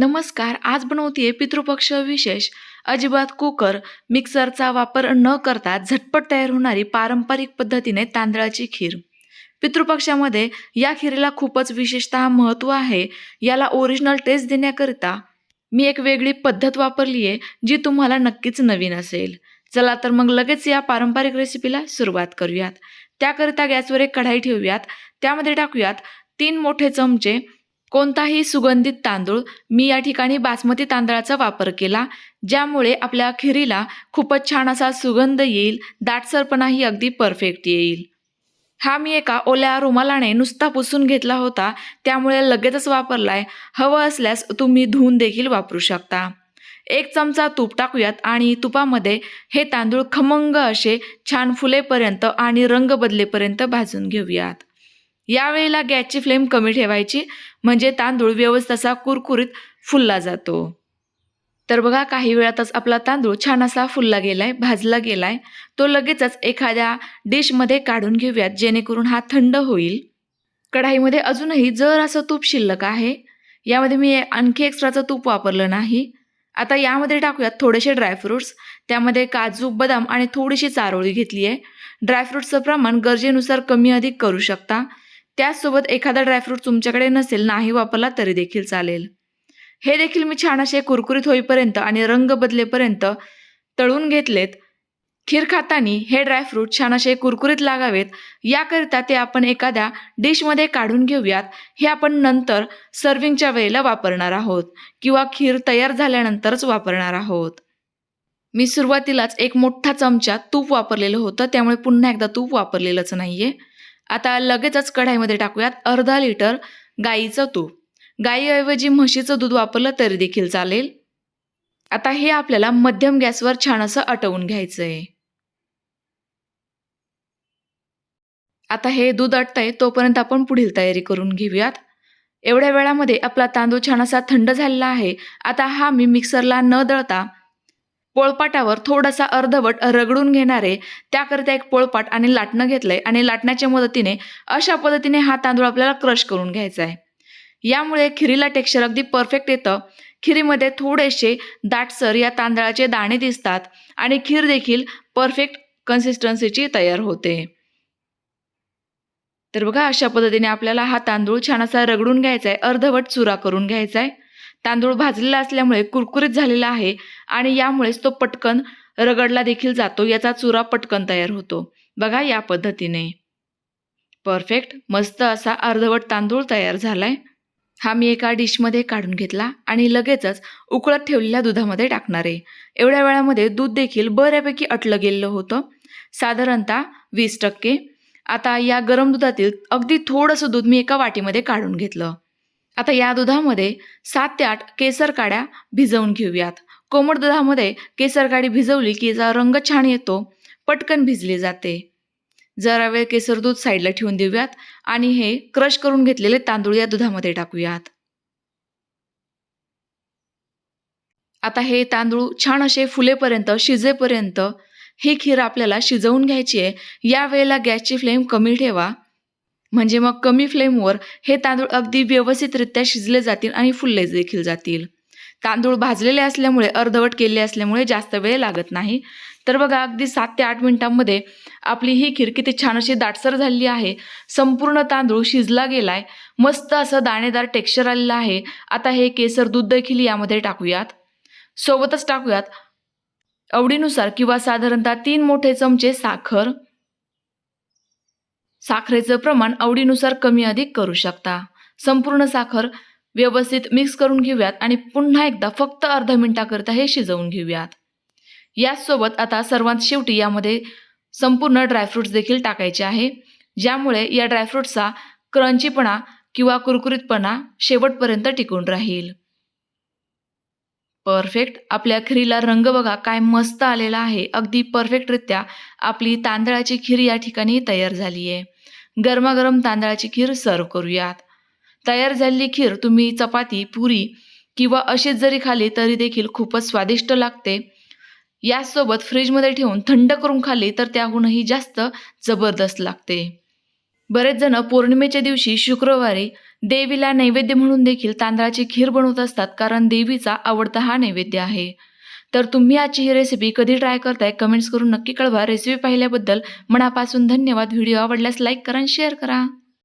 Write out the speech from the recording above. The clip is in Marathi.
नमस्कार आज बनवतीये पितृपक्ष विशेष. अजिबात कुकर मिक्सरचा वापर न करता झटपट तयार होणारी पारंपरिक पद्धतीने तांदळाची खीर. पितृपक्षामध्ये या खीरीला खूपच विशेषतः महत्त्व आहे याला ओरिजिनल टेस्ट देण्याकरिता मी एक वेगळी पद्धत वापरली आहे जी तुम्हाला नक्कीच नवीन असेल. चला तर मग लगेच या पारंपरिक रेसिपीला सुरुवात करूयात. त्याकरिता गॅसवर एक कढाई ठेवूयात. त्यामध्ये टाकूयात तीन मोठे चमचे कोणताही सुगंधित तांदूळ मी या ठिकाणी बासमती तांदळाचा वापर केला ज्यामुळे आपल्या खिरीला खूपच छान असा सुगंध येईल दाटसरपणाही अगदी परफेक्ट येईल. हा मी एका ओल्या रुमालाने नुसता पुसून घेतला होता त्यामुळे लगेचच वापरलाय हवं असल्यास तुम्ही धुवून देखील वापरू शकता. एक चमचा तूप टाकूयात आणि तुपामध्ये हे तांदूळ खमंग असे छान फुलेपर्यंत आणि रंग बदलेपर्यंत भाजून घेऊयात. यावेळेला गॅसची फ्लेम कमी ठेवायची म्हणजे तांदूळ व्यवस्थित असा कुरकुरीत फुलला जातो. तर बघा काही वेळातच आपला तांदूळ छान असा फुलला गेलाय भाजला गेलाय. तो लगेचच एखाद्या डिशमध्ये काढून घेऊयात जेणेकरून हा थंड होईल. कढाईमध्ये अजूनही जर असं तूप शिल्लक आहे यामध्ये मी आणखी एक्स्ट्राचं तूप वापरलं नाही. आता यामध्ये टाकूयात थोडेसे ड्रायफ्रुट्स त्यामध्ये काजू बदाम आणि थोडीशी चारोळी घेतली आहे ड्रायफ्रुट्सचं प्रमाण गरजेनुसार कमी अधिक करू शकता. त्याचसोबत एखादा ड्रायफ्रूट तुमच्याकडे नसेल नाही वापरला तरी देखील चालेल. हे देखील मी छान असे कुरकुरीत होईपर्यंत आणि रंग बदलेपर्यंत तळून घेतलेत. खीर खातानी हे ड्रायफ्रूट छान असे कुरकुरीत लागावेत. याकरिता ते आपण एखाद्या डिशमध्ये काढून घेऊयात. हे आपण नंतर सर्विंगच्या वेळेला वापरणार आहोत किंवा खीर तयार झाल्यानंतरच वापरणार आहोत. मी सुरुवातीलाच एक मोठा चमचा तूप वापरलेलं होतं त्यामुळे पुन्हा एकदा तूप वापरलेलंच नाहीये. आता लगेचच कढाईमध्ये टाकूयात अर्धा लिटर गाईचं तूप. गाईऐवजी म्हशीचं दूध वापरलं तरी देखील चालेल. आता हे आपल्याला मध्यम गॅसवर छान असं आटवून घ्यायचं आहे आता हे दूध आटतंय तोपर्यंत आपण पुढील तयारी करून घेऊयात. एवढ्या वेळामध्ये आपला तांदूळ छान असा थंड झालेला आहे. आता हा मी मिक्सरला न दळता पोळपाटावर थोडासा अर्धवट रगडून घेणारे त्याकरिता एक पोळपाट आणि लाटणं घेतलंय आणि लाटण्याच्या मदतीने अशा पद्धतीने हा तांदूळ आपल्याला क्रश करून घ्यायचा आहे. यामुळे खिरीला टेक्स्चर अगदी परफेक्ट येतं. खिरीमध्ये थोडेसे दाटसर या तांदळाचे दाणे दिसतात आणि खीर देखील परफेक्ट कन्सिस्टन्सीची तयार होते. तर बघा अशा पद्धतीने आपल्याला हा तांदूळ छान असा रगडून घ्यायचा आहे अर्धवट चुरा करून घ्यायचा आहे. तांदूळ भाजलेला असल्यामुळे कुरकुरीत झालेला आहे आणि यामुळेच तो पटकन रगडला देखील जातो याचा चुरा पटकन तयार होतो. बघा या पद्धतीने. परफेक्ट मस्त असा अर्धवट तांदूळ तयार झालाय. हा मी एका डिशमध्ये काढून घेतला आणि लगेचच उकळत ठेवलेल्या दुधामध्ये टाकणार आहे. एवढ्या वेळामध्ये दूध देखील बऱ्यापैकी अटलं गेलेलं होतं. साधारणतः वीस टक्के. आता या गरम दुधातील अगदी थोडंसं दूध मी एका वाटीमध्ये काढून घेतलं. आता या दुधामध्ये सात ते आठ केसर काड्या भिजवून घेऊयात. कोमट दुधामध्ये केसर काडी भिजवली की याचा रंग छान येतो पटकन भिजली जाते. जरा वेळ केसर दूध साईडला ठेवून देऊयात आणि हे क्रश करून घेतलेले तांदूळ या दुधामध्ये टाकूयात. आता हे तांदूळ छान असे फुलेपर्यंत शिजेपर्यंत ही खीर आपल्याला शिजवून घ्यायची आहे. या वेळेला गॅसची फ्लेम कमी ठेवा. म्हणजे मग कमी फ्लेमवर हे तांदूळ अगदी व्यवस्थितरित्या शिजले जातील आणि फुलले देखील जातील. तांदूळ भाजलेले असल्यामुळे अर्धवट केले असल्यामुळे जास्त वेळ लागत नाही. तर बघा अगदी सात ते आठ मिनिटांमध्ये आपली ही खीर किती छान अशी दाटसर झालेली आहे. संपूर्ण तांदूळ शिजला गेलाय. मस्त असं दाणेदार टेक्स्चर आलेलं आहे. आता हे केसर दूध देखील यामध्ये टाकूयात. सोबतच टाकूयात आवडीनुसार किंवा साधारणतः तीन मोठे चमचे साखर. साखरेचं प्रमाण आवडीनुसार कमी अधिक करू शकता. संपूर्ण साखर व्यवस्थित मिक्स करून घेऊयात आणि पुन्हा एकदा फक्त अर्धा मिनिटाकरता हे शिजवून घेऊयात. याचसोबत आता सर्वात शेवटी यामध्ये संपूर्ण ड्रायफ्रुट्स देखील टाकायचे आहे. ज्यामुळे या ड्रायफ्रुट्सचा क्रंचीपणा किंवा कुरकुरीतपणा शेवटपर्यंत टिकून राहील. परफेक्ट आपल्या खिरीला रंग बघा काय मस्त आलेला आहे. अगदी परफेक्टरित्या आपली तांदळाची खीर या ठिकाणी तयार झाली आहे गरमागरम तांदळाची खीर सर्व करूयात. तयार झालेली खीर तुम्ही चपाती पुरी किंवा अशीच जरी खाली तरी देखील खूपच स्वादिष्ट लागते. याचसोबत फ्रीजमध्ये ठेवून थंड करून खाली तर त्याहूनही जास्त जबरदस्त लागते. बरेच जण पौर्णिमेच्या दिवशी शुक्रवारी देवीला नैवेद्य म्हणून देखील तांदळाची खीर बनवत असतात कारण देवीचा आवडता हा नैवेद्य आहे. तर तुम्ही आजची ही रेसिपी कधी ट्राय करताय कमेंट्स करून नक्की कळवा. रेसिपी पाहिल्याबद्दल मनापासून धन्यवाद. व्हिडिओ आवडल्यास लाईक करा आणि शेअर करा.